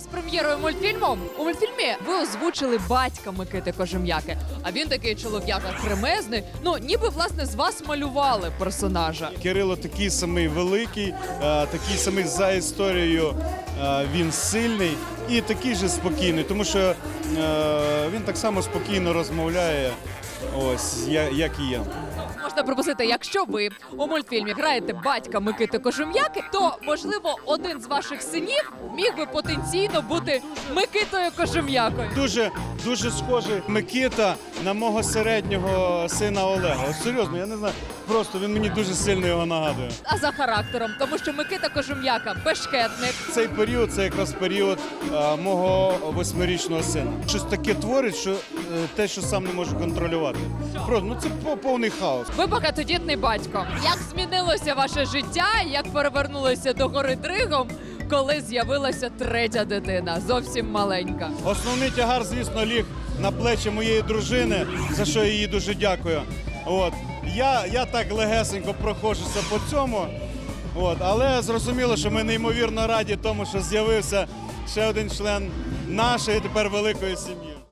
з прем'єрою мультфільму. У мультфільмі ви озвучили батька Микити Кожем'яки. А він такий чолов'яка кремезний. Ну, ніби власне з вас малювали персонажа. Кирило такий самий великий, е, такий самий за історією. е, Він сильний і такий же спокійний, тому що е, він так само спокійно розмовляє, ось я- як і я. Можна пропустити, якщо ви у мультфільмі граєте батька Микити Кожум'яки, то можливо один з ваших синів міг би потенційно бути Микитою Кожум'якою. Дуже дуже схожий Микита на мого середнього сина Олега. От серйозно, я не знаю. Просто він мені дуже сильно його нагадує. А за характером, тому що Микита Кожем'яка бешкетник. Цей період це якраз період е, мого восьмирічного сина. Щось таке творить, що е, те, що сам не можу контролювати. Просто ну це по- повний хаос. Ви багатодітний батько. Як змінилося ваше життя? Як перевернулося до гори Дригом, коли з'явилася третя дитина, зовсім маленька? Основний тягар, звісно, ліг на плечі моєї дружини, за що я їй дуже дякую. От я, я так легесенько проходжуся по цьому. От, але зрозуміло, що ми неймовірно раді тому, що з'явився ще один член нашої тепер великої сім'ї.